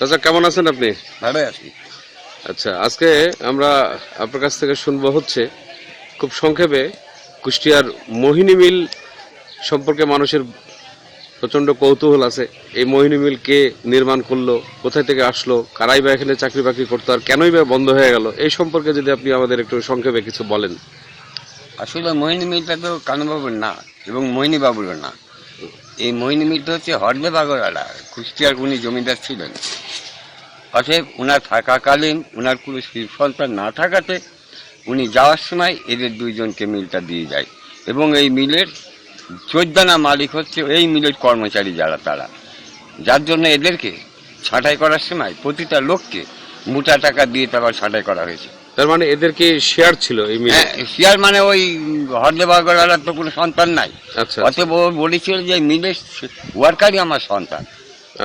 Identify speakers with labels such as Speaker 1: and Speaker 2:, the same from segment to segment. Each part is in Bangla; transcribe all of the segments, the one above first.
Speaker 1: চাচা কেমন আছেন আপনি?
Speaker 2: ভালো আছি।
Speaker 1: আচ্ছা আজকে আমরা আপনার কাছ থেকে শুনব হচ্ছে খুব সংক্ষেপে কুষ্টিয়ার মোহিনী মিল সম্পর্কে মানুষের প্রচণ্ড কৌতূহল আছে। এই মোহিনী মিল কে নির্মাণ করল কোথায় থেকে আসলো কারাই বা এখানে চাকরি বাকরি করতো আর কেনই বা বন্ধ হয়ে গেল এই সম্পর্কে যদি আপনি আমাদের একটু সংক্ষেপে কিছু বলেন।
Speaker 2: আসলে মোহিনী মিলটা তো কানুবাবুর না এবং মোহিনী বাবুরও না। এই মোহিনী মিলটা হচ্ছে হরদে বাগরালা কুষ্টিয়ার উনি জমিদার ছিলেন। অতএব উনার থাকাকালীন ওনার কোনো সন্তান না থাকাতে উনি যাওয়ার সময় এদের দুইজনকে মিলটা দিয়ে যায়। এবং এই মিলের চোদ্দানা মালিক হচ্ছে এই মিলের কর্মচারী যারা তারা। যার জন্য এদেরকে ছাঁটাই করার সময় প্রতিটা লোককে মোটা টাকা দিয়ে তারপর ছাঁটাই করা হয়েছে।
Speaker 1: তার মানে এদের কি শেয়ার ছিল এই মিলে?
Speaker 2: হ্যাঁ শিয়ার মানে ওই হরদেবাগরালার তো কোনো সন্তান নাই।
Speaker 1: আচ্ছা।
Speaker 2: অতএব ও বলেছিল যে মিলের ওয়ার্কারই আমার সন্তান।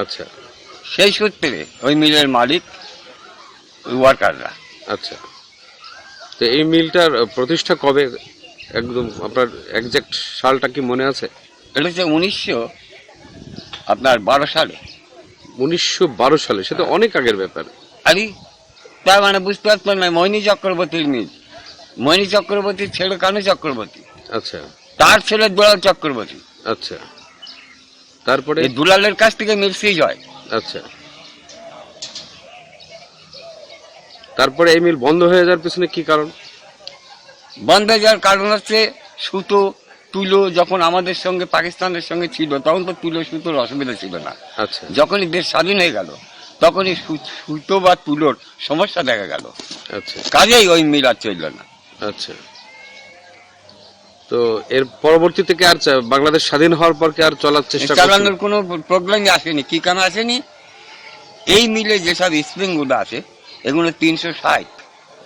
Speaker 1: আচ্ছা।
Speaker 2: সেই সূত্রে ওই মিলের মালিক ওই ওয়ার্কাররা
Speaker 1: আচ্ছা। তো এই মিলটার প্রতিষ্ঠা কবে? একদম আপনার একজ্যাক্ট সালটা কি মনে আছে?
Speaker 2: এটা হচ্ছে উনিশশো আপনার বারো সালে।
Speaker 1: উনিশশো বারো সালে সেটা অনেক আগের ব্যাপার।
Speaker 2: আরে তার মানে বুঝতে পারছেন না মৈনী চক্রবর্তীর মিল। মৈনী চক্রবর্তীর ছেলে কানু চক্রবর্তী।
Speaker 1: আচ্ছা।
Speaker 2: তার ছেলে দুলাল চক্রবর্তী।
Speaker 1: আচ্ছা। তারপরে?
Speaker 2: এই দুলালের কাছ থেকে মিলসিজ হয়
Speaker 1: আচ্ছা। তারপরে এই মিল বন্ধ হয়ে যাওয়ার পিছনে কি কারণ?
Speaker 2: বন্ধ হয়ে যাওয়ার কারণ হচ্ছে সুতো তুলো যখন আমাদের সঙ্গে পাকিস্তানের সঙ্গে ছিল তখন তো তুলো সুতোর অসুবিধা ছিল না।
Speaker 1: আচ্ছা।
Speaker 2: যখনই দেশ স্বাধীন হয়ে গেল তখনই সু- সুতো বা তুলোর সমস্যা দেখা গেল।
Speaker 1: আচ্ছা।
Speaker 2: কাজেই ওই মিল আর চলল না।
Speaker 1: আচ্ছা। তো এর পরবর্তী থেকে আর বাংলাদেশ স্বাধীন হওয়ার পর কি আর চলার চেষ্টা
Speaker 2: চালানোর কোনো প্রবলেমই আসেনি কি কেন আসেনি? এই মিলে যেসব স্প্রিংগুলো আছে এগুলো তিনশো ষাট।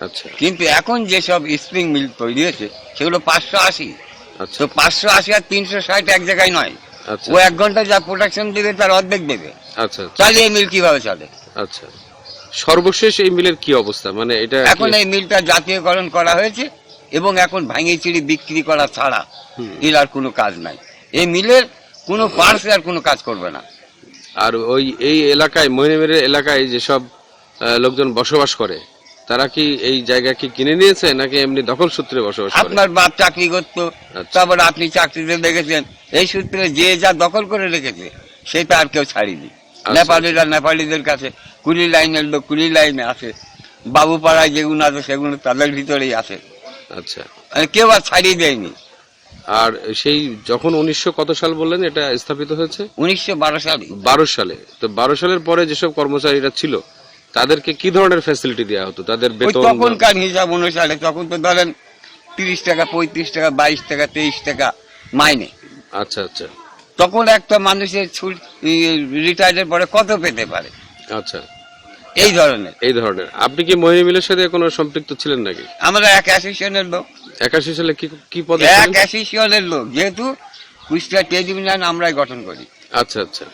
Speaker 1: আচ্ছা।
Speaker 2: কিন্তু এখন যেসব স্প্রিং মিল তৈরি হয়েছে সেগুলো পাঁচশো আশি।
Speaker 1: আচ্ছা।
Speaker 2: তো পাঁচশো আশি আর তিনশো ষাট এক জায়গায় নয়। ও এক ঘণ্টা যা প্রোটেকশন দেবে তার অর্ধেক দেবে।
Speaker 1: আচ্ছা
Speaker 2: তাহলে এই মিল কীভাবে চলে?
Speaker 1: আচ্ছা। সর্বশেষ এই মিলের কি অবস্থা? মানে এটা
Speaker 2: এখন এই মিলটা জাতীয়করণ করা হয়েছে এবং এখন ভাঙিয়ে চিড়ি বিক্রি করা ছাড়া। এর আর কোনো কাজ নাই। এই মিলের কোনো পার্স আর কোনো কাজ করবে না।
Speaker 1: আর ওই এই এলাকায় মহিনেমের এলাকায় যেসব লোকজন বসবাস করে তারা কি এই জায়গা কি কিনে নিয়েছে নাকি এমনি দখল সূত্রে বসবাস করে?
Speaker 2: আপনার বাপ চাকরি করতো
Speaker 1: আচ্ছা।
Speaker 2: তারপর আপনি চাকরিতে দেখেছেন এই সূত্রে যে যা দখল করে রেখেছে সেটা আর কেউ ছাড়িনি।
Speaker 1: আচ্ছা।
Speaker 2: নেপালিরা নেপালিদের কাছে কুলি লাইনের লোক কুলি লাইনে আছে। বাবুপাড়ায় যেগুলো আছে সেগুলো তাদের ভিতরেই আছে।
Speaker 1: আচ্ছা।
Speaker 2: মানে কেউ আর ছাড়িয়ে দেয়নি।
Speaker 1: আর সেই যখন উনিশশো কত সাল বললেন এটা স্থাপিত হয়েছে?
Speaker 2: উনিশশো বারো সালে।
Speaker 1: বারো সালে। তো বারো সালের পরে যেসব কর্মচারীরা ছিল তাদেরকে কি ধরনের ফ্যাসিলিটি দেওয়া হতো? তাদের বেতন
Speaker 2: তখনকার হিসাব অনুসারে তখন তো ধরেন তিরিশ টাকা পঁয়ত্রিশ টাকা বাইশ টাকা তেইশ টাকা মাইনে।
Speaker 1: আচ্ছা আচ্ছা।
Speaker 2: তখন একটা মানুষের রিটায়ার্ডের পরে কত পেতে পারে?
Speaker 1: আচ্ছা।
Speaker 2: এই ধরনের।
Speaker 1: এই ধরনের। আপনি কি মহিনী মিলের সাথে কোনো সম্পৃক্ত ছিলেন নাকি?
Speaker 2: আমরা এক অ্যাসোসিয়েশনের লোক।
Speaker 1: একাশি সালে কি কি পদে
Speaker 2: এক? অ্যাসোসিয়েশনের লোক। যেহেতু কুষ্টিয়া ট্রেড ইউনিয়ন আমরাই গঠন করি।
Speaker 1: আচ্ছা আচ্ছা।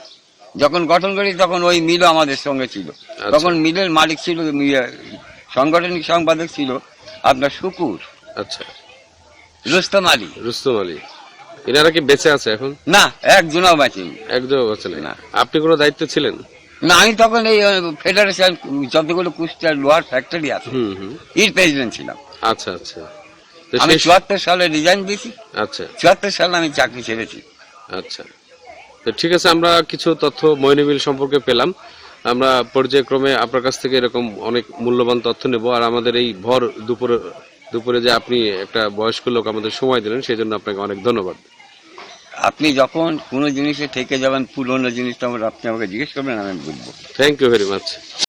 Speaker 2: যখন গঠন করি তখন ওই মিলও আমাদের সঙ্গে ছিল।
Speaker 1: আচ্ছা।
Speaker 2: তখন মিলের মালিক ছিল সাংগঠনিক সম্পাদক ছিল আপনার শুকুর।
Speaker 1: আচ্ছা।
Speaker 2: রুস্তম আলী।
Speaker 1: রুস্তম আলী। এনারা কি বেঁচে আছে এখন?
Speaker 2: না একজনও বাঁচেনি
Speaker 1: একদম আছে না। আপনি কোনো দায়িত্ব ছিলেন?
Speaker 2: না আমি তখন এই ফেডারেশন যতগুলো কুষ্টিয়ার লোহার ফ্যাক্টরি আছে
Speaker 1: হুম হুম।
Speaker 2: এর প্রেসিডেন্ট ছিলাম।
Speaker 1: আচ্ছা আচ্ছা।
Speaker 2: আমি চুয়াত্তর সালে রিজাইন দিয়েছি।
Speaker 1: আচ্ছা।
Speaker 2: চুয়াত্তর সালে আমি চাকরি ছেড়েছি।
Speaker 1: আচ্ছা। তো ঠিক আছে আমরা কিছু তথ্য ময়নিবিল সম্পর্কে পেলাম। আমরা পর্যায়ক্রমে আপনার কাছ থেকে এরকম অনেক মূল্যবান তথ্য নেব। আর আমাদের এই ভর দুপুরে দুপুরে যে আপনি একটা বয়স্ক লোক আমাদের সময় দিলেন সেই জন্য আপনাকে অনেক ধন্যবাদ।
Speaker 2: আপনি যখন কোনো জিনিসে থেকে যাবেন পুরোনো জিনিসটা আমার- আপনি আমাকে জিজ্ঞেস করবেন আমি বুঝব
Speaker 1: থ্যাংক ইউ ভেরি মাচ